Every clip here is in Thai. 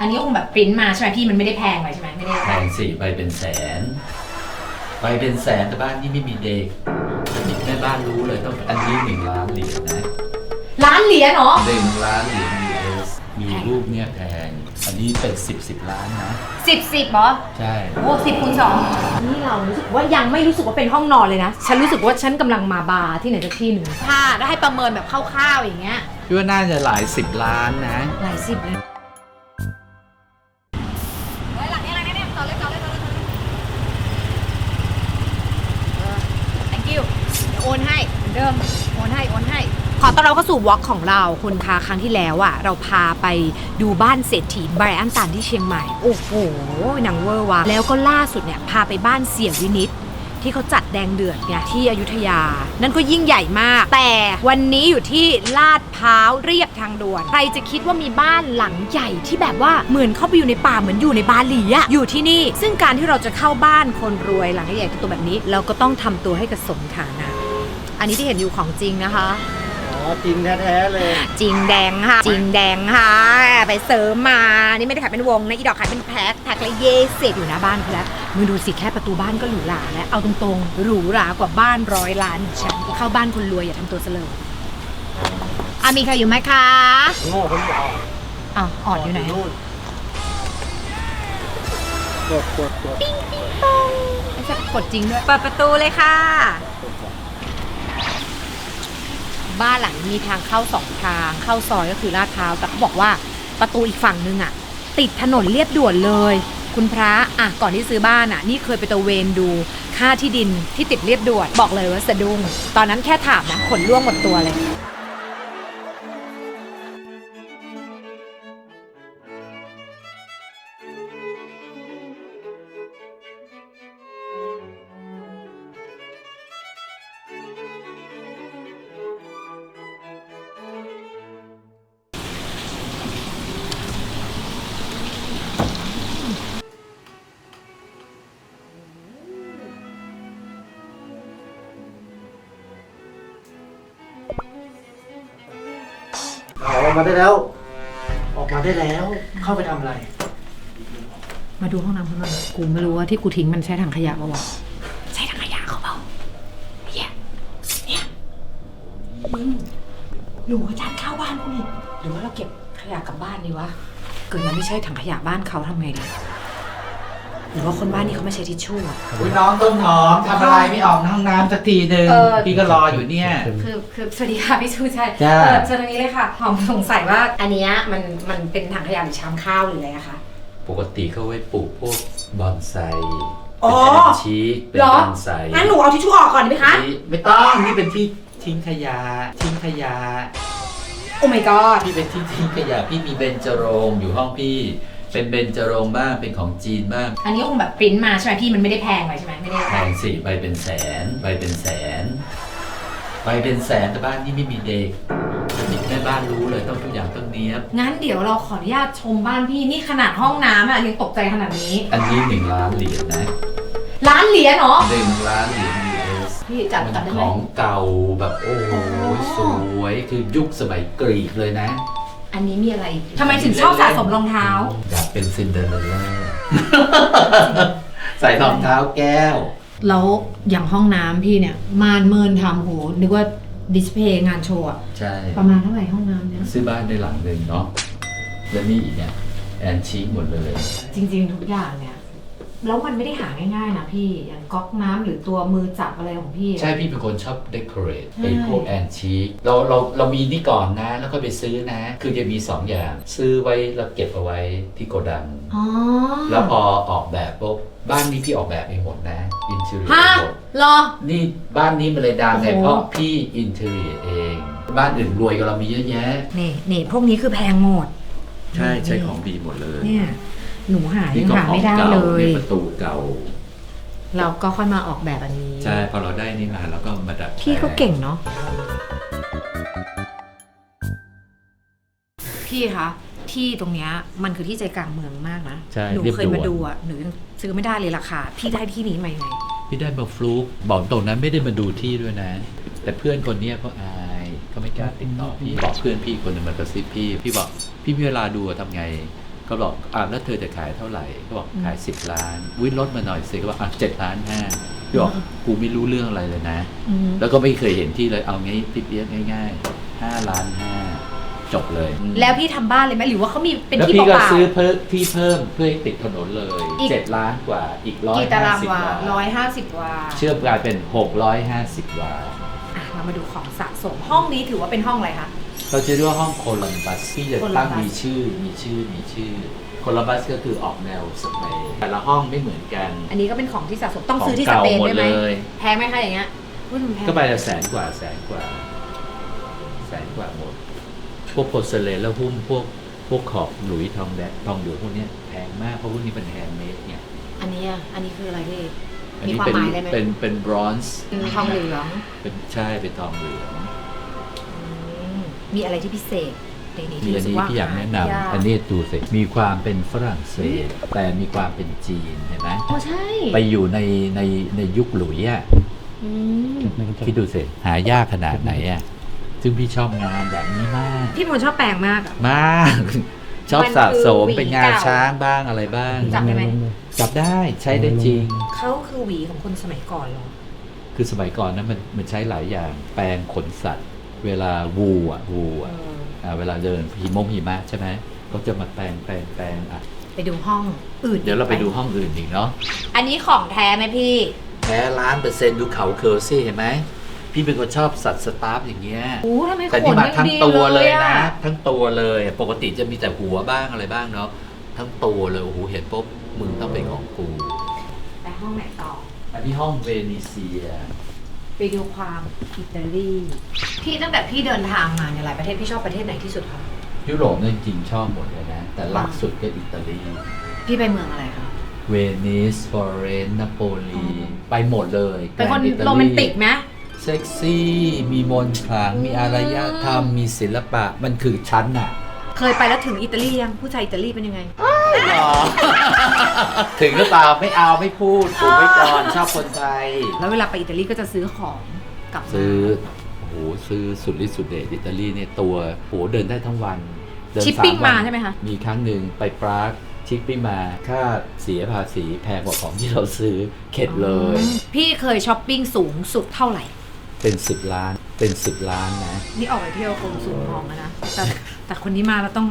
อันนี้ก็คงแบบปริ้นมาใช่ไหมพี่มันไม่ได้แพงเลยใช่ไหมไม่ได้แพงสิใบเป็นแสนใบเป็นแสนแต่บ้านนี้ไม่มีเด็กแม่บ้านรู้เลยต้องอันนี้หนึ่งล้านเหรียญนะล้านเหรียญเหรอหนึ่งล้านเหรียญ US มีรูปเนี่ยแพง อันนี้เป็นสิบสิบล้านนะ สิบสิบเหรอใช่ โอ้สิบคูณสองนี่เรารู้สึกว่ายังไม่รู้สึกว่าเป็นห้องนอนเลยนะ ฉันรู้สึกว่าฉันกำลังมาบาร์ที่ไหนสักที่หนึ่งถ้าได้ให้ประเมินแบบคร่าวๆอย่างเงี้ยพี่ว่าน่าจะหลายสิบล้านนะ หลายสิบเลยหลังนี้หลังนี้เนี่ยต่อเลยต่อเลยต่อเลยเออ thank you เดี๋ยวโอนให้ เดิมโอนให้โอนให้ ขอต้อนรับเข้าสู่วอล์กของเราคุณคะครั้งที่แล้วอะเราพาไปดูบ้านเศรษฐีไบรอันตันที่เชียงใหม่ โอ้โหหนังเวอร์ว่ะแล้วก็ล่าสุดเนี่ย พาไปบ้านเสี่ยวินิตที่เขาจัดแดงเดือดเนี่ยที่อยุธยา นั่นก็ยิ่งใหญ่มาก แต่วันนี้อยู่ที่ลาดพร้าวเรียบทางด่วน ใครจะคิดว่ามีบ้านหลังใหญ่ที่แบบว่าเหมือนเข้าไปอยู่ในป่าเหมือนอยู่ในบาหลีอะอยู่ที่นี่ ซึ่งการที่เราจะเข้าบ้านคนรวยหลังใหญ่ๆตัวแบบนี้ เราก็ต้องทำตัวให้กระสมฐานะ อันนี้ที่เห็นอยู่ของจริงนะคะ อ๋อจริงแท้ๆเลย จริงแดงค่ะ จริงแดงค่ะ ไปเสริมมา นี่ไม่ได้ขายเป็นวงนะ อีดอกขายเป็นแพ็คแพ็คละเยเสร็จอยู่หน้าบ้านคือแล้วมึงดูสิแค่ประตูบ้านก็หรูหราแล้ว เอาตรงๆ หรูหรากว่าบ้านร้อยล้านของฉันเข้าบ้านคนรวยอย่าทำตัวเสลออะมีใครอยู่ไหมคะโง่คนเดียวอ้าวออดอยู่ไหนนู่นกดกดกดไม่ใช่กดจริงด้วย เปิดประตูเลยค่ะ บ้านหลังนี้มีทางเข้าสองทาง เข้าซอยก็คือลาดพร้าวแต่เขาบอกว่าประตูอีกฝั่งนึงอะติดถนนเรียบด่วนเลย คุณพระอะก่อนที่ซื้อบ้านอะ นี่เคยไปตะเวนดูค่าที่ดินที่ติดเรียบด่วนบอกเลยว่าสะดุ้งตอนนั้นแค่ถามนะขนล่วงหมดตัวเลย ออกมาได้แล้ว ออกมาได้แล้ว เข้าไปทำอะไร มาดูห้องน้ำเขาหน่อยกูไม่รู้ว่าที่กูทิ้งมันใช้ถังขยะเปล่าวะใช้ถังขยะเขาเปล่าเนี่ยเนี่ยมึงหนูก็จัดข้าวบ้านกูนี่หรือว่าเราเก็บขยะกลับบ้านดีวะ เกิดมันไม่ใช่ถังขยะบ้านเขาทำไงดี รือว่าคนบ้านนี้เขาไม่ใช้ทิชชู่อะอุ้ยน้องต้นหอมทำอะไรไม่ออกห้องน้ำสักทีหนึ่งเออ พี่ก็รออยู่เนี่ย คือคือสวัสดีค่ะพี่ชูชัยจ้าเออเจอตรงนี้เลยค่ะหอมสงสัยว่าอันเนี้ยมันมันเป็นถังขยะหรือชามข้าวหรืออะไรอะคะ ปกติเขาไว้ปลูกพวกบอนไซอ๋เป็นอแอนชีคเป็นเหรอบอนไซงั้นหนูเอาทิชชู่ออกก่อนดีไหมคะ นี่ไม่ต้องนี่เป็นที่ทิ้งขยะทิ้งขยะโอ้ my god พี่เป็นที่ทิ้งขยะพี่มีเบญจรงค์อยู่ห้องพี่ เป็นเบญจรงค์บ้างเป็นของจีนบ้างอันนี้ก็คงแบบปริ้นมาใช่ไหมพี่มันไม่ได้แพงเลยใช่ไหมไม่ได้แพงสิใบเป็นแสนใบเป็นแสนใบเป็นแสนแต่บ้านนี้ไม่มีเด็กแม่บ้านรู้เลยต้องทุกอย่างต้องเนี้ยบงั้นเดี๋ยวเราขออนุญาตชมบ้านพี่นี่ขนาดห้องน้ำอะยังตกใจขนาดนี้ อันนี้หนึ่งล้านเหรียญนะล้านเหรียญเหรอหนึ่งล้านเหรียญ US พี่จัดมันจัดได้ขไหมองเก่าแบบโอ้โหอ๋อสวยคือยุคสมัยกรีกเลยนะ อันนี้มีอะไรอีกทำไมถึงชอบสะสมรองเท้า อยากเป็นซินเดอเรลล่า ใส่รองเท้าแก้ว แล้วอย่างห้องน้ำพี่เนี่ยมานเมินทำโหนึกว่าดิสเพย์งานโชว์อะใช่ ประมาณเท่าไหร่ห้องน้ำเนี่ยซื้อบ้านในหลังหนึ่งเนาะแล้วนี่อีกเนี่ยแอนชีคหมดเลย จริง ๆ ทุกอย่างเนี่ย แล้วมันไม่ได้หาง่ายๆนะพี่อย่างก๊อกน้ำหรือตัวมือจับอะไรของพี่อะใช่พี่เป็นคนชอบเดคอเรทใช่ไอ้พวกแอนชีคเราเราเรามีนี่ก่อนนะแล้วก็ไปซื้อนะ คือจะมีสองอย่าง ซื้อไว้แล้วเก็บเอาไว้ที่โกดัง อ๋อแล้วพอออกแบบปุ๊บบ้านนี้พี่ออกแบบเองหมดนะอินเทอร์เนียฮะหมด รอ นี่บ้านนี้มันเลยดังไงโอ้โห เพราะพี่อินเทอร์เนียเอง บ้านอื่นรวยกว่าเรามีเยอะแยะ นี่นี่พวกนี้คือแพงหมด ใช่ใช้ของดีหมดเลย เนี่ย หนูหานี่ยังก็หาของไม่ได้เก่าเลยเนี่ยประตูเก่า เราก็ค่อยมาออกแบบอันนี้ ใช่ พอเราได้นี่มาเราก็มาดัดพี่ก็แปลเก่งเนาะ พี่คะ ที่ตรงเนี้ยมันคือที่ใจกลางเมืองมากนะ ใช่หนูรีบเคยมาด่วนดูอะ หนูยังซื้อไม่ได้เลยราคา พี่ได้ที่นี้มายังไง พี่ได้มาฟลุกบอกตรงนั้นไม่ได้มาดูที่ด้วยนะ แต่เพื่อนคนเนี้ยเขาอายเขาไม่กล้าติดต่อพี่บอกเพื่อนพี่คนหนึงมากระซิบพี่ พี่บอกพี่มีเวลาดูอะทำไง ก็บอกอะแล้วเธอจะขายเท่าไหร่ก็บอกขายสิบล้านวิลดมาหน่อยสิก็บอกอะเจ็ดล้านห้าพี่บอกกูไม่รู้เรื่องอะไรเลยนะ แล้วก็ไม่เคยเห็นที่เลยเอางี้พี่เปียกง่ายๆห้าล้านห้าจบเลย แล้วพี่ทำบ้านเลยไหมหรือว่าเขามีเป็นแล้วที่พี่เปก็ล่าซื้อเพิ่มที่เพิ่มเพื่อให้ติดถนนเลยอีกเจ็ดล้านกว่าอีกๆร้อยกี่ตาห้ารางสิบวาวาร้อยห้าสิบวาเชื่อมกลายเป็นหกร้อยห้าสิบวาอะเรามาดูของสะสมห้องนี้ถือว่าเป็นห้องอะไรคะ เราจะเรียกว่าห้องโคลัมบัสที่จะโคลัตั้มงบัสมีชื่อ มีชื่อ มีชื่อโคลัมบัสก็คือออกแนวสเปนแต่ละห้องไม่เหมือนกัน อันนี้ก็เป็นของที่สะสมต้องของซื้อที่สเก่าเปนหมดด้วยไหมเลย แพงไหมคะอย่างเงี้ยอุ้ยมันแพงก็ไปละแสนกว่าแสนกว่า แสนกว่าหมด พวกโพสเลนแล้วหุ้มพวกพวกขอบหลุยทองแดงทองเหลืองพวกเนี้ยแพงมากเพราะพวกนี้เป็นแฮนด์เมดเนี่ยอันนี้อะอันนี้คืออะไรพี่ อันมีนี้ความเป็นหมายอะไรไหม เป็นเป็นบรอนซ์เป็นทองเหลือง เป็นใช่เป็นทองเหลืองอื มมีอะไรที่พิเศษในนี้มีที่อันรู้สึกนี้ว่าพี่อยากแนะนำหายากอันนี้ดูสิมีความเป็นฝรั่งเศส แต่มีความเป็นจีนเห็นไหมอ๋อใช่ไปอยู่ในในในยุคหลุยอะอืมคิดดูสิหายากขนาดไหนอะซึ่งพี่ชอบงานแบบนี้มาก พี่พลชอบแปลงมากอะ มาก ชอบสะสมมันคือหวีเป็นงานเก่าช้างบ้างอะไรบ้าง จับ ได้ไหม จับได้ใช้ได้จริง เขาคือหวีของคนสมัยก่อนเหรอ คือสมัยก่อนนั้นมันมันใช้หลายอย่างแปลงขนสัตว์ เวลาวูอะวูอะอ่าเวลาเดินหิมงหิมะใช่ไหมก็จะมาแปลงแปลงแปลงอะไปดูห้องอื่นเดี๋ยวเราไปดูห้องอื่นอีกเนาะอันนี้ของแท้ไหมพี่ แท้ล้านเปอร์เซ็นต์ดูเขาเคอร์ซี่เห็นไหมพี่เป็นคนชอบสัตว์สตาร์ฟอย่างเงี้ยโอ้ทำไมขแต่นนี่มายังทั้งดีตัวเลยอนะ ทั้งตัวเลยปกติจะมีแต่หัวบ้างอะไรบ้างเนาะทั้งตัวเลยโอ้โหเห็นปุ๊บมึงต้องเป็นของกูไปห้องไหนต่ออันนี้ห้องเวนิเซีย ไปดูความอิตาลีพี่ตั้งแต่พี่เดินทางมาเนี่ยหลายประเทศพี่ชอบประเทศไหนที่สุดคะยุโรปเนี่ยจริงๆชอบหมดเลยนะ แต่รักสุดก็อิตาลี พี่ไปเมืองอะไรคะ เวนิสฟลอเรนซ์นาโปลี ไปหมดเลยเป็นคนแกรด์อิตาลีโรแมนติกไหม เซ็กซี่ มีมนต์ขลัง มีอารยธรรม มีศิลปะ มันคือชั้นอะเคยไปแล้วถึงอิตาลียังผู้ชายอิตาลีเป็นยังไง ถึงหรือเปล่าไม่เอาไม่พูดถูกไว้ก่อนชอบคนไทย แล้วเวลาไปอิตาลีก็จะซื้อของกลับมาซื้อโอ้โหซื้อสุดฤทธิ์สุดเดชอิตาลีเนี่ยตัวโหเดินได้ทั้งวัน เดินชิปปิ้งสวัมานใช่ไหมคะ มีครั้งหนึ่งไปปรากชิปปิ้งมาค่าเสียภาษีแพงกว่าของที่เราซื้อเข็ดเลย พี่เคยช้อปปิ้งสูงสุดเท่าไหร่ เป็นสิบล้าน เป็นสิบล้านนะ นี่ออกไปเที่ยวคงสูงมองแล้วนะแต่แต่คนนี้มาแล้วต้อง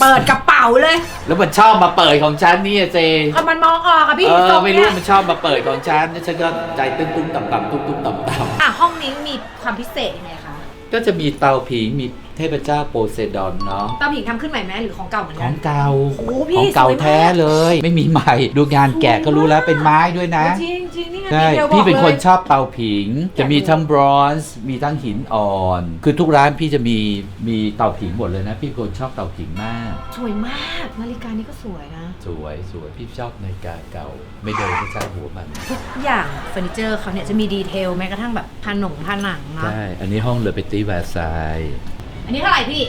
เปิดกระเป๋าเลยแล้วมันชอบมาเปิดของฉันเนี่ยเจเอามันมองออกอะพี่เอทอรงไม่รู้เนี่ยมันชอบมาเปิดของฉันแล้วฉันก็ใจตุ้มตุ้มต่ำต่ำตุ้มตุ้มต่ำต่อะห้องนี้มีความพิเศษยังไงคะำก็จะมีเตาผิงมีเทพเจ้าโปเซดอนเนาะเตาผิงทำขึ้นใหม่ไหมหรือของเก่าเหมือนขกัอน งเก่าโอ้พี่ของเก่าสวยมาก แท้เลย ไม่มีใหม่ ดูงานแกะก็รู้แล้วเป็นไม้ด้วยนะ จริงจ ริงนี่ไงใช่ดีทลบอกพี่เป็นคนลย ชอบเตาผิง จะมีทั้งบรอนซ์มีทั้งหินอ่อน คือทุกร้านพี่จะมีมีเตาผิงหมดเลยนะ พี่เป็นคนชอบเตาผิงมาก สวยมากนาฬิกานี่ก็สวยนะ สวยสวยพี่ชอบนาฬิกาเก่า ไม่เดินก็ใช่หัวมัน ทุกอย่างเฟอร์นิเจอร์เขาเนี่ยจะมีดีเทลแม้กระทั่งแบบผนงผนังเนาะใช่ อันนี้ห้องเลอเปตีแวร์ซายอันนี้เท่าไหร่พี่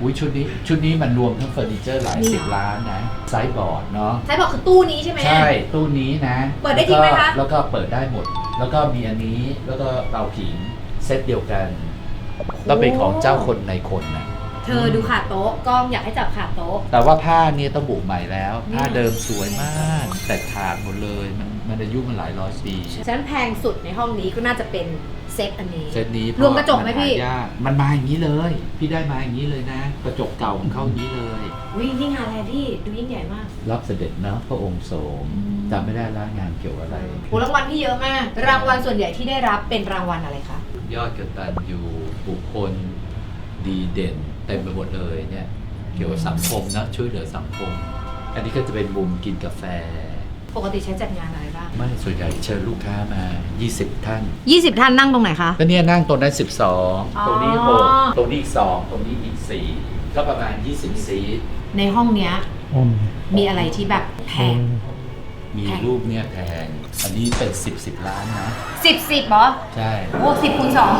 อุ้ยชุดนี้ชุดนี้มันรวมทั้งเฟอร์นิเจอร์หลายนี่สิบเหรอล้านนะไซส์บอร์ดเนาะใช่บอกคือตู้นี้ใช่ไหม ใช่ตู้นี้นะเปิดได้จริงไหมคะแล้วก็แล้วก็เปิดได้หมด แล้วก็มีอันนี้แล้วก็เตาผิงเซตเดียวกันต้องเป็นของเจ้าคนในคนนะเธอดูขาโต๊ะกล้องอยากให้จับขาโต๊ะ แต่ว่าผ้าเนี่ยต้องบุกใหม่แล้วนี่ผ้าเดิมสวยมาก แต่ขาดหมดเลย มันมันอายุมันหลายร้อยปีฉะนั้นแพงสุดในห้องนี้ก็น่าจะเป็นเซตอันนี้เซตนี้รวมกระจกไหมพี่นายากมันมาอย่างนี้เลย พี่ได้มาอย่างนี้เลยนะ กระจกเก่าของเขาอย่างนี้เลยวินี่งานอะไรพี่ดูยิ่งใหญ่มาก รับเสด็จเนาะพระองค์ทรงจำไม่ได้แล้วงานเกี่ยวอะไรโอ้รางวัลที่เยอะมาก รางวัลส่วนใหญ่ที่ได้รับเป็นรางวัลอะไรคะยอดกตัญญูบุคคลดีเด่นเต็มไปหมดเลยเนี่ยเกี่ยวกับสังคมนะช่วยเหลือสังคม อันนี้ก็จะเป็นมุมกินกาแฟ ปกติใช้จัดงานอะไรบ้าง ไม่ส่วนใหญ่เชิญลูกค้ามา 20 ท่าน 20 ท่านนั่งตรงไหนคะก็เนี่ยนั่งตรงนั้น 12 ตรงนี้อ๋อ6ตรงนี้อีก 2 ตรงนี้อีก 4 ก็ประมาณ 20 ซีทในห้องเนี้ยมีอะไรที่แบบแพง มีแพงรูปเนี่ยแพง อันนี้เป็น 10 10 ล้านนะสิบสิบเหรอ ใช่โอ้สิบคูณสอง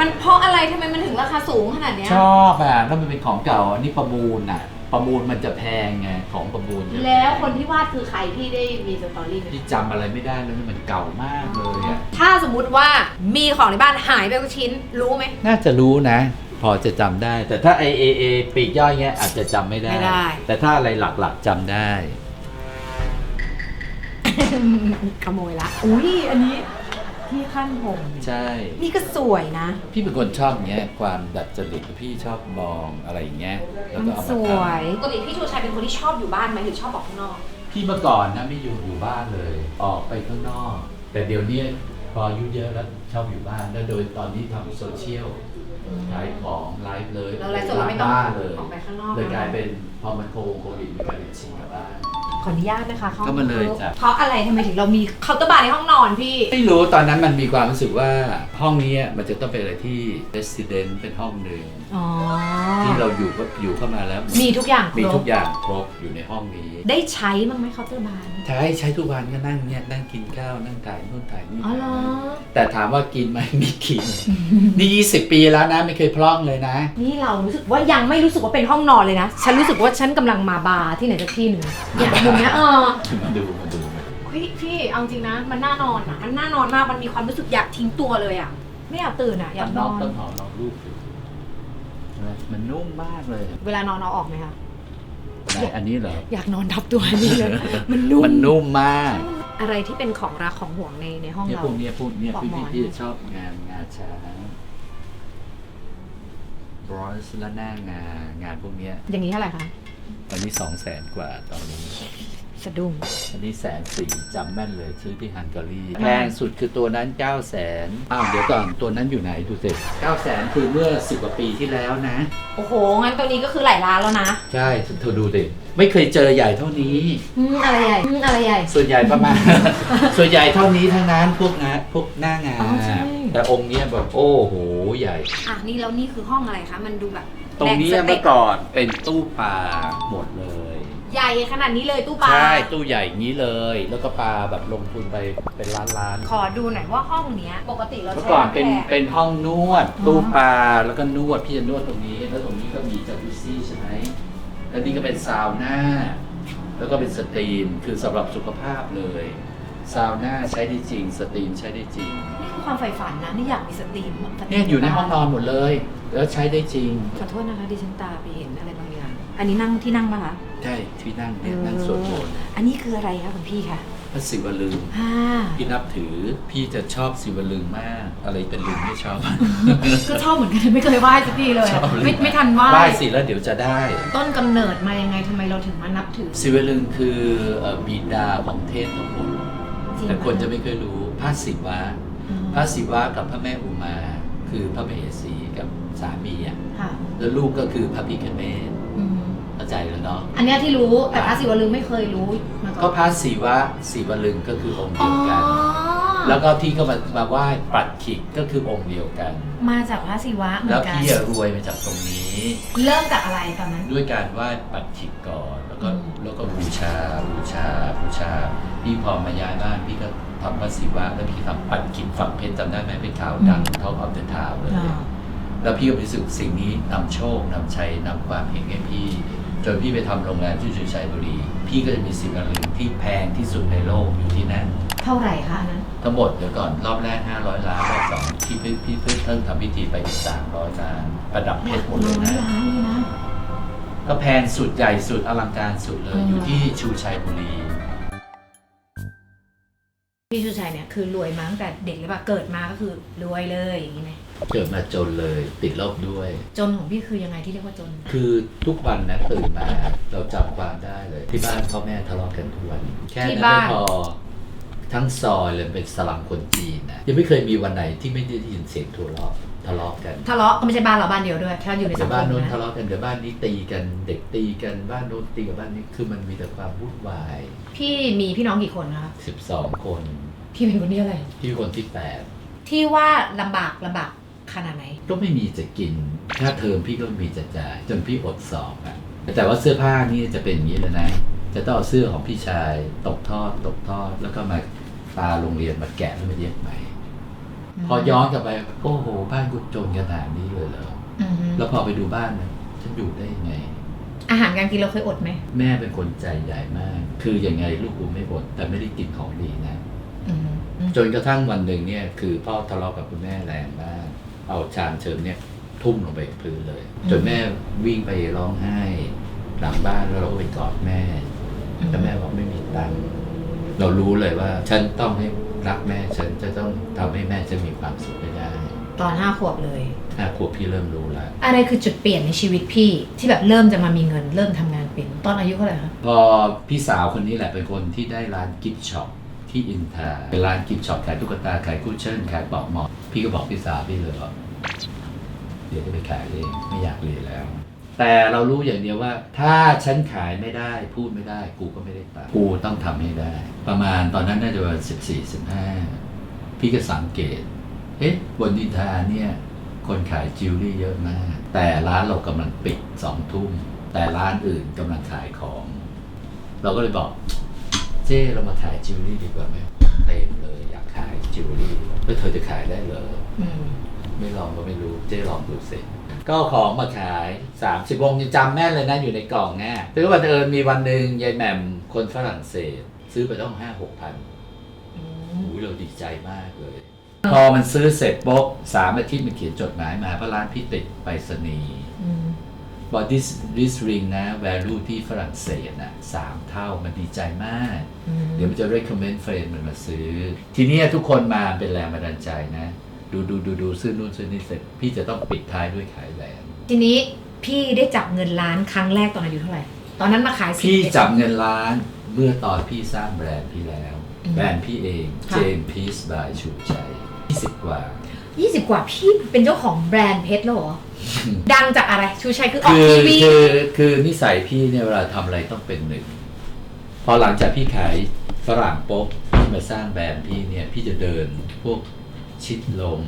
มันเพราะอะไรทำไมมันถึงราคาสูงขนาดเนี้ยชอบอะถ้ามันเป็นของเก่าอันนี้ประมูลอะ ประมูลมันจะแพงไงของประมูลจะพงแล้วคนที่วาดคือใครพี่ได้มีสตอรี่ไหมที่จำอะไรไม่ได้แล้วนี่มันเก่ามากเลยอะถ้าสมมุติว่ามีของในบ้านหายไปสักชิ้นรู้ไหม น่าจะรู้นะ พอจะจำได้ แต่ถ้า A A A ปีกย่อยเงี้ยอาจจะจำไม่ได้ ไม่ได้ แต่ถ้าอะไรหลักๆจำได้ ขโมยละ อุ้ยอันนี้ ที่ขั้นผมใช่ นี่ก็สวยนะ พี่เป็นคนชอบเงี้ยความดัดจริตพี่ชอบมองอะไรอย่างเงี้ยแล้วมันก็เอาสมาวยทำปกติพี่ชูชัยเป็นคนที่ชอบอยู่บ้านไหมหรือชอบออกข้างนอกพี่เมื่อก่อนนะไม่อยู่อยู่บ้านเลย ออกไปข้างนอก แต่เดี๋ยวนี้พออายุเยอะแล้วชอบอยู่บ้านแล้วโดยตอนนี้ทำโซเชียลขายของไลฟ์เลยเราไลฟ์สดเราไม่ต้องบ้านเลยออกไปข้างนอก เลยกลายเป็นพอมันโควิดมันกลายเป็นชิงกับบ้านข ออนุญาตนะคะเข้เข้ามาเลยจ้ะ เพราะอะไรทำไมถึงเรามีเคาน์เตอร์บาร์ในห้องนอนพี่ ไม่รู้ตอนนั้นมันมีความรู้สึกว่าห้องนี้มันจะต้องเป็นอะไรที่ resident เป็นห้องหนึ่งอ๋อ ที่เราอยู่ก็อยู่เข้ามาแล้วมีทุกอย่างมีครบทุกอย่างครบอยู่ในห้องนี้ ได้ใช้บ้างไหมเคาน์เตอร์บาร์ใช้ใช้ทุกวันก็นั่งเนี่ยนั่งกินข้าวนั่งถ่ายนู่นถ่ายนี่อ๋อเหรอ แต่ถามว่ากินไหมไม่กิน นี่20 ปีแล้วนะไม่เคยพร่องเลยนะ นี่เรารู้สึกว่ายังไม่รู้สึกว่าเป็นห้องนอนเลยนะ ฉันรู้สึกว่าฉันกำลังมาบาร์ที่ไหนสักที่หนึ่งอย่างมุมเนี้ยเออ มาดูมาดูมาดูเฮ้ยพี่เอาจริงนะ มันน่านอนอะ มันน่านอนมาก มันมีความรู้สึกอยากทิ้งตัวเลยอะ ไม่อยากตื่นอะ อยากนน้อองนต้นหอมลองรูปดู มันนุ่มมากเลยเวลานอนเอาออกไหมคะไหนอันนี้เหรอ อยากนอนทับตัวนี่เลย มันนุ่มมันนุ่มมาก อะไรที่เป็นของรักของห่วงในในห้องเนี่ยเรา พวกเนี้ยพวกเนี้ยปลอกพี่หมอนพี่พี่ชอบงานงาช้างบรอนซ์และหน้างางานพวกเนี้ยอย่างนี้เท่าไหร่คะอันนี้สองแสนกว่าตอนนี้ สะดุ้งอันนี้แสนสี่จำแม่นเลยซื้อที่ฮังการีแพงสุดคือตัวนั้น 9 0 0แสนอ้าวเดี๋ยวก่อนตัวนั้นอยู่ไหนดูสิ9 0 0แสนคือเมื่อ 10กว่าปีที่แล้วนะ โอ้โห งั้นตัวนี้ก็คือหลายล้านแล้วนะ ใช่เธอดูดิไม่เคยเจอใหญ่เท่านี้ อืมอะไรใหญ่อืมอะไรใหญ่ ส่วนใหญ่ประมาณ ส่วนใหญ่เท่านี้ทั้งนั้นพวกงานพวกหน้างานอ๋อใช่ แต่องค์เนี้ยแบบโอ้โหใหญ่ อะนี่แล้วนี่คือห้องอะไรคะ มันดูแบบตรงนี้แบ่สเมื่เต็อก่อนเป็นตู้ปลาหมดเลย ใหญ่ขนาดนี้เลยตู้ปลา ใช่ตู้ใหญ่อย่างนี้เลย แล้วก็ปลาแบบลงทุนไปเป็นล้านล้านๆขอดูหน่อยว่าห้องเนี้ย ปกติเราเมื่อใช้ก่อนเป็นแขกเป็นห้องนวดอ๋อตู้ปลาแล้วก็นวดพี่จะนวดตรงนี้ แล้วตรงนี้ก็มีจักรุซี่ใช่ไหมแล้วนี่ก็เป็นซาวน่าแล้วก็เป็นสตรีมคือสำหรับสุขภาพเลยซาวน่าใช้ได้จริง สตรีมใช้ได้จริง นี่คือความใฝ่ฝันนะนี่อยากมีสตรีมสตรีมเนี่ยอยู่ในห้องนอนหมดเลย แล้วใช้ได้จริง ขอโทษนะคะดิฉันตาไปเห็นอะไรบางอย่าง อันนี้นั่งที่นั่งปะคะ ใช่ที่นั่งเนี่ยนั่งสวดมนต์อันนี้คืออะไรคะคุณพี่คะพระศิวลึงอ่าพี่นับถือพี่จะชอบศิวลึงมาก อะไรเป็นลึงไม่ชอบก็ชอบเหมือนกันไม่เคยไหว้สักทีเลยชอบลึงไม่ไม่ทันไหว้ไหว้สิแล้วเดี๋ยวจะได้ ต้นกำเนิดมายังไงทำไมเราถึงมานับถือศิวลึงคือเอ่อบิดาของเทพทั้งหมดจริงแต่คนจะไหมไม่เคยรู้พระศิวะอืมพระศิวะกับพระแม่อุมา คือพระมเหสีกับสามีอะค่ะแล้วลูกก็คือพระพิคเนตอืม เข้าใจแล้วเนาะอันเนี้ยที่รู้แต่พระศิวลึงไม่เคยรู้มาก่ก็อนพระศิวะศิวลึงก็คือองค์อ๋เดีอยวกัน แล้วก็ที่เขามามาไหว้ปัดขิกก็คือองค์เดียวกัน มาจากพระศิวะเหมืแล้อวนกัน พี่อะรวยมาจากตรงนี้ เริ่มจากอะไรตอนนั้น ด้วยการไหว้ปัดขิกก่อนแล้วก็อืม แล้วก็บูชาบูชาบูชา พี่พอมาย้ายบ้านพี่ก็ทำพระศิวะแล้วพี่ทำปัดขิกฝังเพชรจำได้ไหมเป็นขาวดังท็อปออฟเดอะทาวเลยอ่าแล้วพี่ก็รู้สึกสิ่งนี้นำโชคนำชัยนำความเฮงให้พี่ จนพี่ไปทำโรงแรมที่ชุชัยบุรี พี่ก็จะมีสิ่งอันหนึ่งที่แพงที่สุดในโลกอยู่ที่นั่น เท่าไหร่คะอันนั้น ทั้งหมดเดี๋ยวก่อนรอบแรก 500 ล้านรอบสองพี่พี่พี่เพิ่งเพิ่งทำพิธีไปอีก300ล้านประดับเพชรหมดเลยร้อยนะล้านเลยนะก็แพงสุดใหญ่สุดอลังการสุดเลยอืมอยู่ที่ชูชัยบุรีพี่ชูชัยเนี่ยคือรวยมาตั้งแต่เด็กเลยป่ะเกิดมาก็คือรวยเลยอย่างนี้ไหม เกิดมาจนเลยติดลบด้วย จนของพี่คือยังไงที่เรียกว่าจน คือทุกวันนะตื่นมาเราจำความได้เลย ที่บ้านพ่อแม่ทะเลาะกันทุกวันแค่ที่นั้นบ้าไม่น พอ ทั้งซอยเลยเป็นสลัมคนจีนนะยังไม่เคยมีวันไหนที่ไม่ได้ยินเสียงทะเลาะทะเลาะกันทะเลาะก็ไม่ใช่บ้านเราบ้านเดียวด้วยถ้าอยู่ในเดี๋สัยงวคบ้านมโน้นนะทะเลาะกันเดี๋ยวบ้านนี้ตีกันเด็กตีกันบ้านโน้นตีกับบ้านนี้คือมันมีแต่ความวุ่นวาย พี่มีพี่น้องกี่คนนะคะ12 คนพี่เป็นคนที่อะไร พี่คนที่ที่ว่าลำบากลำบาก ขนาดไหน8ก็ไม่มีจะกินค่าเทอมพี่ก็ไม่มีจะจ่าย จนพี่อดสอบอะแต่ว่าเสื้อผ้านี่จะเป็นอย่างนี้เลยนะ จะต้องเอาเสื้อของพี่ชายตกทอดตกทอด แล้วก็มาตาโรงเรียนมาแกะแล้วมาเย็บใหม่ พอย้อนกลับไปโอ้โห บ้านกูจนขนาดนี้เลยเหรออือฮึแล้วพอไปดูบ้านนะฉันอยู่ได้ยังไง อาหารการกินเราเคยอดไหมแม่เป็นคนใจใหญ่มาก คือยังไงลูกกูไม่อดแต่ไม่ได้กินของดีนะ อือฮึอืมจนกระทั่งวันหนึ่งเนี่ยคือพ่อทะเลาะกับคุณแม่แรงมาก เอาชามเชิญเนี่ยทุ่มลงไปกับพื้นเลย จนแม่วิ่งไปร้องไห้หลังบ้านแล้วเราก็ไปกอดแม่แต่แม่บอกไม่มีตังค์เรารู้เลยว่า ฉันต้องให้รักแม่ฉันจะต้องทำให้แม่จะมีความสุขให้ได้ตอนห้าขวบเลยถ้าขวบพี่เริ่มรู้แล้ว อะไรคือจุดเปลี่ยนในชีวิตพี่ที่แบบเริ่มจะมามีเงินเริ่มทำงานเป็นตอนอายุเท่าไหร่คะ พอพี่สาวคนนี้แหละเป็นคนที่ได้ร้านกิฟต์ช็อป ที่อินทาเป็นร้านกิฟต์ช็อปขายตุ๊กตาขายคุชเชิ่นขายปลอกหมอนพี่ก็บอกพี่สาวพี่เลยว่าเดี๋ยวจะไปขายเองไม่อยากเรียนแล้ว แต่เรารู้อย่างเดียวว่า ถ้าฉันขายไม่ได้พูดไม่ได้ กูก็ไม่ได้ตังกูต้องทำให้ได้ ประมาณตอนนั้นน่าจะประมาณสิบสี่สิบห้าพี่ก็สังเกต เอ๊ะบนดินทาเนี่ย คนขายจิวเวลรี่เยอะมาก แต่ร้านเรากำลังปิดสองทุ่มแต่ร้านอื่นกำลังขายของ เราก็เลยบอก เจ้เรามาขายจิวเวลรี่ดีกว่าไหมเต็มเลยอยากขายจิวเวลรี่แล้วเธอจะขายได้เหรออืมไม่ลองก็ไม่รู้เจ๊ลองดูสิก็เอาของมาขาย 30วงยังจำแม่นเลยนะอยู่ในกล่องแน่ถือว่าบังเอิญมีวันหนึ่งยายแหม่มคนฝรั่งเศส ซื้อไปต้องห้าหกพันอืมโอ้ยเราดีใจมากเลย พอมันซื้อเสร็จปุ๊บสามอาทิตย์มันเขียนจดหมายมาเพราะร้านพี่ติดไปรษณีย์อืม บอก this this ring นะ value ที่ฝรั่งเศสนะสามเท่ามันดีใจมากอืมเดี๋ยวมันจะ recommend friend มันมาซื้อ ทีเนี้ยทุกคนมาเป็นแรงบันดาลใจนะ ดูดูดูดูซื้อนู่นซื้อนี่เสร็จ พี่จะต้องปิดท้ายด้วยขายแหวนทีนี้พี่ได้จับเงินล้านครั้งแรกตอนอายุเท่าไหร่ ตอนนั้นมาขายสิพี่เอ็ดจับเงินล้านเมื่อตอนพี่สร้างแบรนด์พี่แล้วอืมแบรนด์พี่เองค่ะ Jane Peace by ชูชัย20กว่า ยี่สิบกว่าพี่เป็นเจ้าของแบรนด์เพชรแล้วเหรอ ดังจากอะไร ชูชัยคือออกคือทีวีคือคือนิสัยพี่เนี่ยเวลาทำอะไรต้องเป็นหนึ่ง พอหลังจากพี่ขายฝรั่งปุ๊บพี่มาสร้างแบรนด์พี่เนี่ย พี่จะเดินพวกชิดลม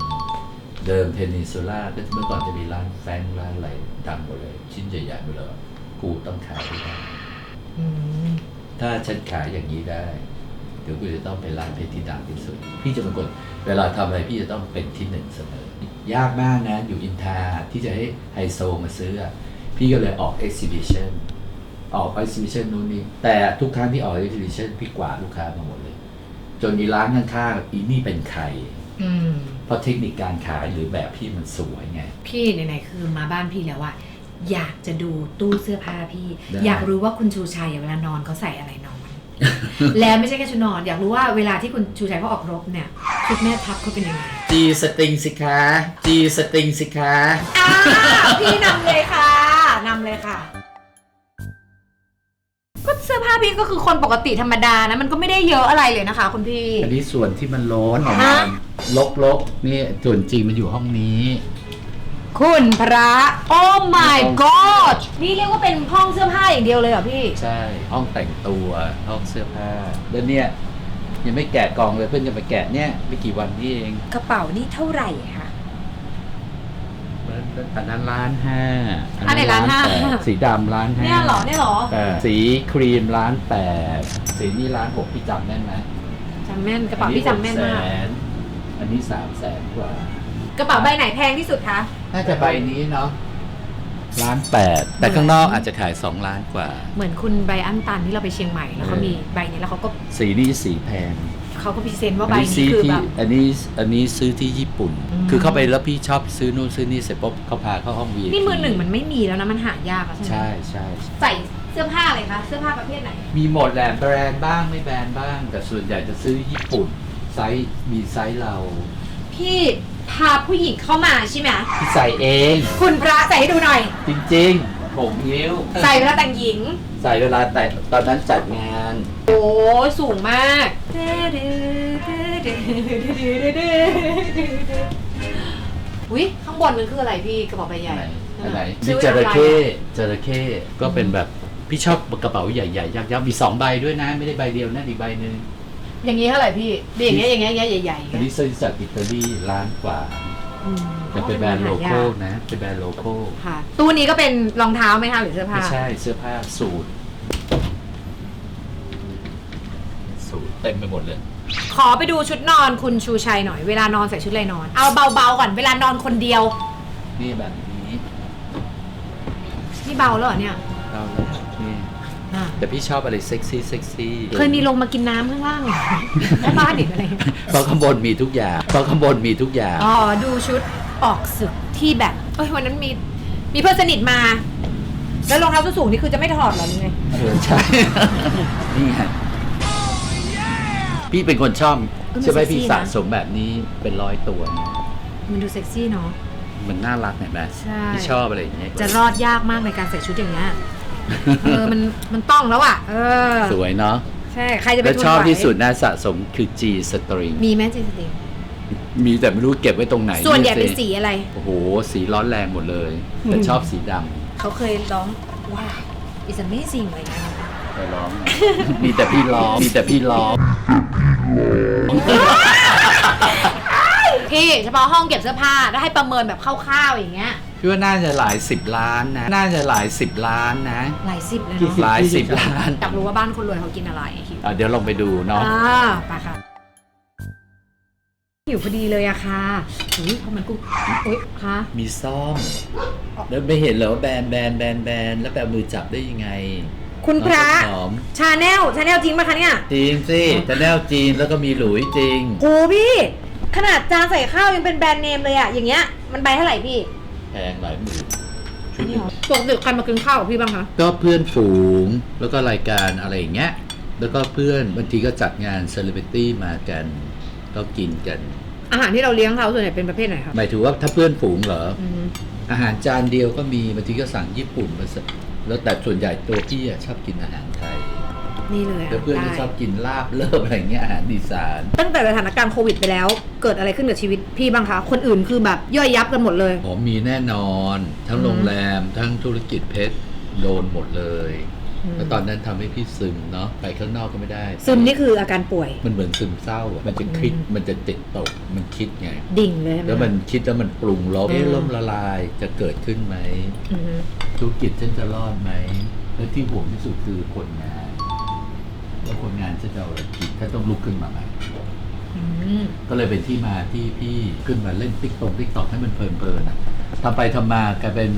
เดินเพนินซูล่าก็เมื่อก่อนจะมีร้านแฟรงค์ร้านอะไรดังหมดเลย ชิ้นใหญ่ๆหมดเลย กูต้องขายให้ได้ อืมถ้าฉันขายอย่างนี้ได้ เดี๋ยวกูจะต้องเป็นร้านเพชรที่ดังที่สุด พี่จะเป็นคนเวลาทำอะไรพี่จะต้องเป็นที่หนึ่งเสมอยากมากนะ อยู่อินทาที่จะให้ไฮโซมาซื้ออะพี่ก็เลยออกเอ็กซิบิชันออกเอ็กซิบิชันนู่นนี่แต่ทุกครั้งที่ออกเอ็กซิบิชันพี่กวาดลูกค้ามาหมดเลย จนมีร้านข้างๆอีนี่เป็นใครอืมเพราะเทคนิคการขายหรือแบบพี่มันสวยไง พี่ไหนๆคือมาบ้านพี่แล้วอะอยากจะดูตู้เสื้อผ้าพี่ได้อยากรู้ว่าคุณชูชัยอะเวลานอนเขาใส่อะไรนอน แล้วไม่ใช่แค่ชุดนอน อยากรู้ว่าเวลาที่คุณชูชัยเขาออกรบเนี่ยชุดแม่ทัพเขาเป็นยังไงจีสติงสิคะจีสติงสิคะอ่าพี่นำเลยค่ะนำเลยค่ะก็เสื้อผ้าพี่ก็คือคนปกติธรรมดานะ มันก็ไม่ได้เยอะอะไรเลยนะคะคุณพี่ อันนี้ส่วนที่มันล้นออกมาฮะลกๆนี่ส่วนจริงมันอยู่ห้องนี้ คุณพระ โอ้ my god นี่เรียกว่าเป็นห้องเสื้อผ้าอย่างเดียวเลยเหรอพี่ ใช่ ห้องแต่งตัวห้องเสื้อผ้าแล้วเนี่ยยังไม่แกะกล่องเลยเพื่อนจะมาแกะเนี่ยไม่กี่วันนี้เองกระเป๋านี่เท่าไหร่คะ อันนั้นล้านห้าอันไหนล้านห้า แปดสีดำล้านห้าเนี่ยเหรอเนี่ยเหรอเออสีครีมล้านแปดสีนี่ล้านหกพี่จำแม่นไหมจำแม่นกระเป๋าพี่จำแม่นมาก อัหแสนอันนี้สามแสนกว่า กระเป๋าใบไหนแพงที่สุดคะ น่าจะใบนี้เนาะล้านแปดแต่ข้างนอกอาจจะขายสองล้านกว่า เหมือนคุณใบอันตันที่เราไปเชียงใหม่แล้วเขามีใบนี้แล้วเขาก็สีนี้สีแพงเขาก็พรีเซนต์ว่าอัใบนนี้นี้ซื้อคือที่แบบ อันนี้อันนี้ซื้อที่ญี่ปุ่น อืม คือเข้าไปแล้วพี่ชอบซื้อนู่นซื้อนี่เสร็จปุ๊บเขาพาเข้าห้องวีนี่มือหนึ่งมันไม่มีแล้วนะมันหายากอะใช่ไหมใช่ใช่ใช่ใส่เสื้อผ้าอะไรคะเสื้อผ้าประเภทไหน มีหมดแหละแบรนด์บ้างไม่แบรนด์บ้าง แต่ส่วนใหญ่จะซื้อญี่ปุ่น ไซส์มีไซส์เรา พี่ พาผู้หญิงเข้ามาใช่ไหมพี่ใส่เอง คุณพระใส่ให้ดูหน่อย จริงๆผมยิ้วใส่เวลาแต่งหญิงใส่เวลาแต่ตอนนั้นจัดงาน โอ้สูงมาก อุ้ยข้างบนมันคืออะไรพี่กระเป๋าใบใหญ่อันไหนชื่นี่อจอะไรระเข้จระเข้ก็เป็นแบบ พี่ชอบกระเป๋าใหญ่ๆยักษ์ๆมีสองใบด้วยนะ ไม่ได้ใบเดียวนะอีกใบหนึ่ง อย่างนี้เท่าไหร่พี่อย่างเงี้ยอย่างเงี้ยอย่างเงี้ยใหญ่ๆอันนี้ซื้อจากอิตาลีล้านกว่าอืมแต่เป็นแบรนด์โลโก้นะ เป็นแบรนด์โลโก้ค่ะ ตู้นี้ก็เป็นรองเท้าไหมคะหรือเสื้อผ้า ไม่ใช่เสื้อผ้าสูทสูทเต็มไปหมดเลย ขอไปดูชุดนอนคุณชูชัยหน่อยเวลานอนใส่ชุดอะไรนอน เอาเบาๆก่อนเวลานอนคนเดียว นี่แบบนี้นี่เบาแล้วเหรอเนี่ย เราเลยนี่อะ แต่พี่ชอบอะไรเซ็กซี่เซ็กซี่เคยมีลงมากินน้ำข้างล่างเหรอแม่บ้านเด็กอะไรเพราะข้างบนมีทุกอย่างเพราะข้างบนมีทุกอย่าง อ๋อ ดูชุดออกศึกที่แบบอ้ยวันนั้นมีมีเพื่อนสนิทมา แล้วรองเท้าส้นสูงนี่คือจะไม่ถอดเหรอหรือไง เออใช่ นี่ไงพี่เป็นคนชอบเออมันใช่ไหมเซ็กซี่พี่นะ สะสมแบบนี้เป็นร้อยตัวเนี่ยมันดูเซ็กซี่เนาะ มันน่ารักเห็นไหมใช่ พี่ชอบอะไรอย่างเงี้ยจะรอดยากมากในการใส่ชุดอย่างเงี้ย เออมันมันต้องแล้วอะ เออ สวยเนาะใช่ ใครจะไปแล้วทนชอบไหวที่สุดนะสะสมคือ G string มีไหมจีสติงมีแต่ไม่รู้เก็บไว้ตรงไหนส่วนใหญ่สิเป็นสีอะไร โอ้โห สีร้อนแรงหมดเลย แต่ชอบสีดเขาเคยร้องว้าว it's amazing อะไรเงี้ยำไปร้อง มีแต่พี่ร้อง มีแต่พี่ร้อง พี่เฉพาะห้องเก็บเสื้อผ้าถ้าให้ประเมินแบบคร่าวๆอย่างเงี้ย พี่ว่าน่าจะหลายสิบล้านนะ น่าจะหลายสิบล้านนะ หลายสิบเลยกี่เนาะสิบหลายสิบล้านอยากรู้ว่าบ้านคนรวยเขากินอะไรหิวอะเดี๋ยวลองไปดูเนาะ อ่าไปค่ะหิวพอดีเลยอะค่ะอุ้ยเขามันกุ้งอุ้ยค่ะมีซ่อม แล้วไม่เห็นเหรอว่าแบนแบนแบนแบนแล้วแปลมือจับได้ยังไงคุณพระน้องต้นหอมชาแนลชาแนลจริงปะคะเนี่ยจริงสิแต่แนวจีนแล้วก็มีหลุยจริงโหพี่ ขนาดจานใส่ข้าวยังเป็นแบรนด์เนมเลยอะอย่างเงี้ยมันใบเท่าไหร่พี่ แพงหลายหมื่นชุดหนี่นึ่เหรงอปกติใครมากินข้าวกับพี่บ้างคะก็เพื่อนฝูงแล้วก็รายการอะไรอย่างเงี้ย แล้วก็เพื่อนบางทีก็จัดงานเซเลบริตี้มากันก็กินกัน อาหารที่เราเลี้ยงเขาส่วนใหญ่เป็นประเภทไหนครับหมายถึงว่าถ้าเพื่อนฝูงเหรออืมอาหารจานเดียวก็มีบางทีก็สั่งญี่ปุ่นมาสักแล้วแต่ส่วนใหญ่ตัวพี่อะชอบกินอาหารไทย นี่เลยแล้วเพื่อนก็ได้ชอบกินลาบเลิบอะไรอย่างเงี้ยอาหารดีสานตั้งแต่สถานการณ์โควิดไปแล้ว เกิดอะไรขึ้นกับชีวิตพี่บ้างคะ คนอื่นคือแบบย่อยยับกันหมดเลยผมมีแน่นอน ทั้งอืมโรงแรมทั้งธุรกิจเพชรโดนหมดเลยอืมแล้วตอนนั้นทำให้พี่ซึมเนาะไปข้างนอกก็ไม่ได้ ซึมนี่คืออาการป่วย มันเหมือนซึมเศร้าอะมันจะคิดอืมมันจะติดตกมันคิดไง ดิ่งเลยใช่ไหแล้วมันคิดแล้วมันปรุงลบอืมเอ๊ะล่มละลายจะเกิดขึ้นไหมอืมธุรกิจฉันจะรอดไหมแล้วที่ห่วงที่สุดคือคนงาน แล้วคนงานจะเอาอะไรกินถ้าต้องลุกขึ้นมาใหม่อืมก็เลยเป็นที่มาที่พี่ขึ้นมาเล่นติ๊กตงติ๊กตอกให้มันเพลินๆนะทำไปทำมากลายเป็น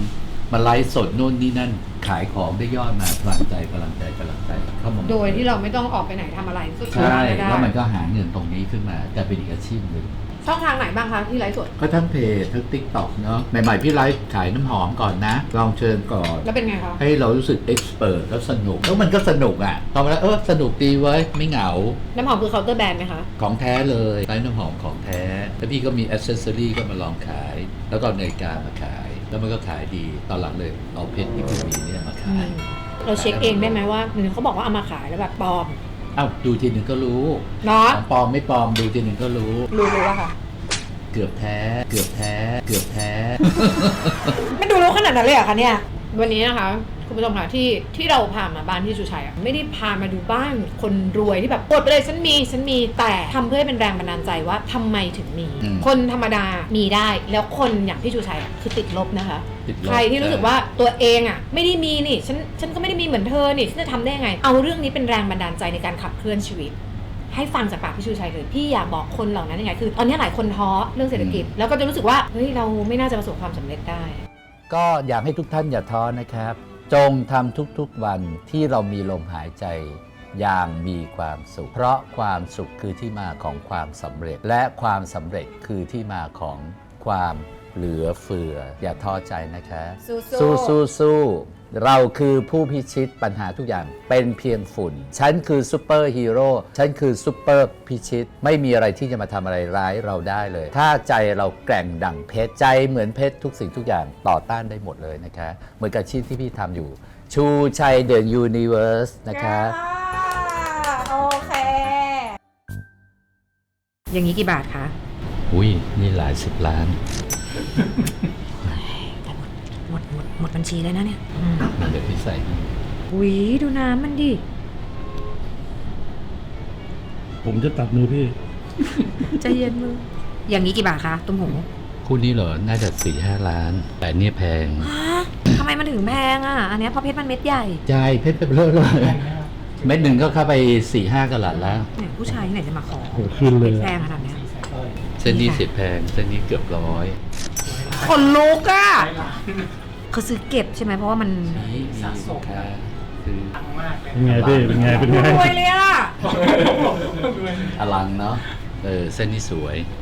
มาไลฟ์สดนู่นนี่นั่นขายของได้ยอดมากำลังใจกำลังใจกำลังใจเข้ามาหมโดยที่เราไม่ต้องออกไปไหนทำอะไรสุดใช่ได้ แล้วมันก็หาเงินตรงนี้ขึ้นมาแต่เป็นอีกอาชีพหนึ่ง ช่องทางไหนบ้างคะที่ไลฟ์สด ก็ทั้งเพจทั้งติ๊กต็อกเนาะใหม่ๆพี่ไลฟ์ขายน้ำหอมก่อนนะ ลองเชิญก่อน แล้วเป็นไงคะให้เรารู้สึกเอ็กซ์เพรสแล้วสนุก แล้วมันก็สนุกอะพอมาแล้วเออสนุกดีเว้ยไม่เหงา น้ำหอมคือเคาน์เตอร์แบรนด์ไหมคะ ของแท้เลยไร้น้ำหอมของแท้ แล้วพี่ก็มีอ c เซสซอรี่ก็มาลองขาย แล้วก็เอานาฬิกามาขาย แล้วมันก็ขายดีตอนหลังเลยเอาเพชรที่พี่มีเนี่ยมาขาย เราเช็คเองได้ไหมว่าหนึ่งเขาบอกว่าเอามาขายแล้วแบบปลอม เอ้าดูทีหนึ่งก็รู้เนาะของปลอมไม่ปลอมดูทีหนึ่งก็รู้ รู้รู้ว่าค่ะ เกือบแท้ เกือบแท้ เกือบแท้ ไม่ดูรู้ขนาดนั้นเลยเหรอคะเนี่ย วันนี้นะคะ คุณผู้ชมค่ะที่ที่เราพามาบ้านที่ชูชัยอะไม่ได้พามาดูบ้านคนรวยที่แบบปลดไปเลยฉันมีฉันมีแต่ทำเพื่อให้เป็นแรงบันดาลใจว่าทำไมถึงมี อืม คนธรรมดามีได้แล้วคนอย่างพี่ชูชัยอะคือติดลบนะคะ ติดลบ ใครที่รู้สึกว่าตัวเองอะไม่ได้มีนี่ฉันฉันก็ไม่ได้มีเหมือนเธอนี่ฉันจะทำได้ยังไง เอาเรื่องนี้เป็นแรงบันดาลใจในการขับเคลื่อนชีวิต ให้ฟังจากปากพี่ชูชัยเลยพี่อยากบอกคนเหล่านั้นยังไงคือตอนนี้หลายคนท้อเรื่องเศรษฐกิจ แล้วก็จะรู้สึกว่าเฮ้ยเราไม่น่าจะประสบความสำเร็จได้ ก็อยากให้ทุกท่านอย่าท้อนะครับ จงทำทุกๆวันที่เรามีลมหายใจอย่างมีความสุข เพราะความสุขคือที่มาของความสำเร็จ และความสำเร็จคือที่มาของความ เหลือเฟือ อย่าท้อใจนะคะ สู้ๆ สู้สู้สู้เราคือผู้พิชิตปัญหาทุกอย่างเป็นเพียงฝุ่น ฉันคือซูเปอร์ฮีโร่ฉันคือซูเปอร์พิชิต ไม่มีอะไรที่จะมาทำอะไรร้ายเราได้เลย ถ้าใจเราแกร่งดั่งเพชรใจเหมือนเพชรทุกสิ่งทุกอย่างต่อต้านได้หมดเลยนะคะ เหมือนกับอาชีพที่พี่ทำอยู่ ชูชัยเดอะยูนิเว r ร์สนะคะโอเค อย่างนี้กี่บาทคะ อุ้ยนี่หลายสิบล้าน หมดหมดหมดบัญชีเลยนะเนี่ยอืมมันเดี๋ยวพี่ใส่ให้อุ้ยดูน้ำมันดิ ผมจะตัดมือพี่ ใจเย็นมือ อย่างนี้กี่บาทคะตุ้มหูคู่นี้เหรอ น่าจะสี่ห้าล้าน แต่เนี่ยแพง ฮะทำไมมันถึงแพงอะ อันเนี้ยเพราะเพชรมันเม็ดใหญ่ใจเพชรไปเลอะเลยเม็ดหนึ่งก็เข้าไปสี่ห้ากะลัดแล้ว เนี่ยผู้ชายที่ไหนจะมาขอโหขึ้นเลย แพงขนาดเนี้ย เส้นนี้สิบแพง เส้นนี้เกือบร้อย คนลุกอะเขาซื้อเก็บใช่ไหมเพราะว่ามันนี่มีลูกค้าคือเป็นไงพี่เป็นไงเป็นไง รวยเลยอะ อลังเนาะเออเส้นนี้สวยอ